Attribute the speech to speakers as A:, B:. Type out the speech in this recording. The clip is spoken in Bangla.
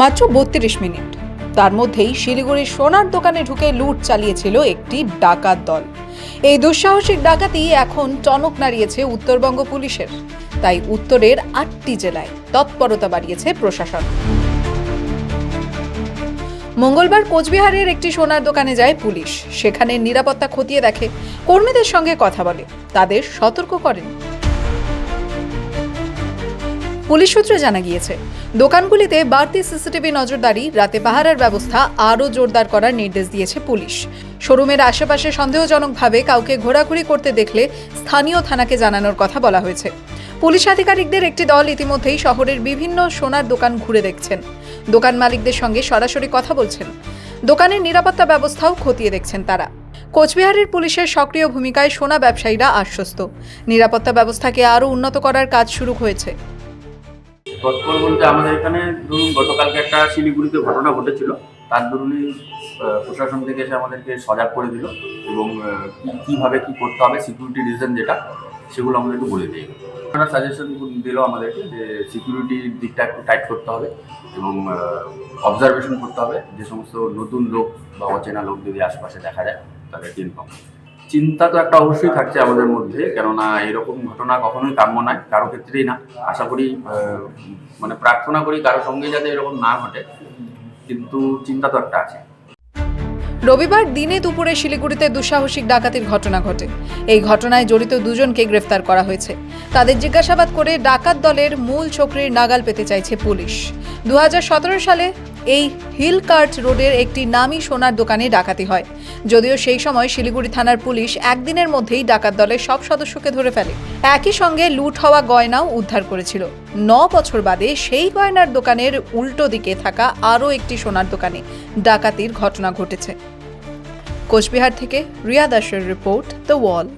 A: মাত্র বত্রিশ মিনিট। তার মধ্যেই শিলিগুড়ির সোনার দোকানে ঢুকে লুট চালিয়েছিল একটি ডাকাত দল। এই দুঃসাহসিক ডাকাতি এখন টনক নাড়িয়েছে উত্তরবঙ্গ পুলিশের। তাই উত্তরের আটটি জেলায় তৎপরতা বাড়িয়েছে প্রশাসন। মঙ্গলবার কোচবিহারের একটি সোনার দোকানে যায় পুলিশ। সেখানে নিরাপত্তা খতিয়ে দেখে। কর্মীদের সঙ্গে কথা বলে। তাদের সতর্ক করেন পুলিশ সূত্রে জানা গিয়েছে, দোকানগুলিতে বাড়তি সিসিটিভি নজরদারি, রাতে পাহারার ব্যবস্থা আরও জোরদার করার নির্দেশ দিয়েছে পুলিশ। শোরুমের আশেপাশে সন্দেহজনকভাবে কাউকে ঘোরাঘুরি করতে দেখলে স্থানীয় থানাকে জানানোর কথা বলা হয়েছে। পুলিশ আধিকারিকদের একটি দল ইতিমধ্যেই শহরের বিভিন্ন সোনার দোকান ঘুরে দেখছেন। দোকান মালিকদের সঙ্গে সরাসরি কথা বলছেন। দোকানের নিরাপত্তা ব্যবস্থাও খতিয়ে দেখছেন তারা। কোচবিহারের পুলিশের সক্রিয় ভূমিকায় সোনা ব্যবসায়ীরা আশ্বস্ত। নিরাপত্তা ব্যবস্থাকে আরও উন্নত করার কাজ শুরু হয়েছে।
B: তৎপর বলতে আমাদের এখানে ধরুন গতকালকে একটা শিলিগুড়িতে ঘটনা ঘটেছিল। তার দরুনই প্রশাসন থেকে এসে আমাদেরকে সজাগ করে দিল এবং কীভাবে কি করতে হবে সিকিউরিটি রিজন যেটা, সেগুলো আমাদেরকে বলে দিয়ে ওনারা সাজেশন দিল আমাদেরকে যে সিকিউরিটির দিকটা একটু টাইট করতে হবে এবং অবজারভেশন করতে হবে যে সমস্ত নতুন লোক বা অচেনা লোক যদি আশপাশে দেখা যায়, তাদেরকে ইনফর্ম চিন্তা তো একটা অবশ্যই থাকছে আমাদের মধ্যে, কেননা এরকম ঘটনা কখনোই কাম্য নয়, কারও ক্ষেত্রেই না। আশা করি মানে প্রার্থনা করি কারও সঙ্গে যাতে এরকম না ঘটে, কিন্তু চিন্তা তো একটা আছে।
A: রবিবার দিনে দুপুরে শিলিগুড়িতে দুঃসাহসিক ডাকাতির ঘটনা ঘটে। এই ঘটনায় জড়িত দুজনকে গ্রেফতার করা হয়েছে। তাদের জিজ্ঞাসাবাদ করে ডাকাত দলের মূল চক্রের নাগাল পেতে চাইছে পুলিশ। দু হাজার সতেরো সালে এই হিল কার্ট রোডের একটি নামী সোনার দোকানে ডাকাতি হয়। যদিও সেই সময় শিলিগুড়ি থানার পুলিশ একদিনের মধ্যেই ডাকাত দলের সব সদস্যকে ধরে ফেলে। একই সঙ্গে লুট হওয়া গয়নাও উদ্ধার করেছিল। ন বছর বাদে সেই গয়নার দোকানের উল্টো দিকে থাকা আরও একটি সোনার দোকানে ডাকাতির ঘটনা ঘটেছে। কোচবিহার থেকে রিয়া দাসের রিপোর্ট দ্য ওয়াল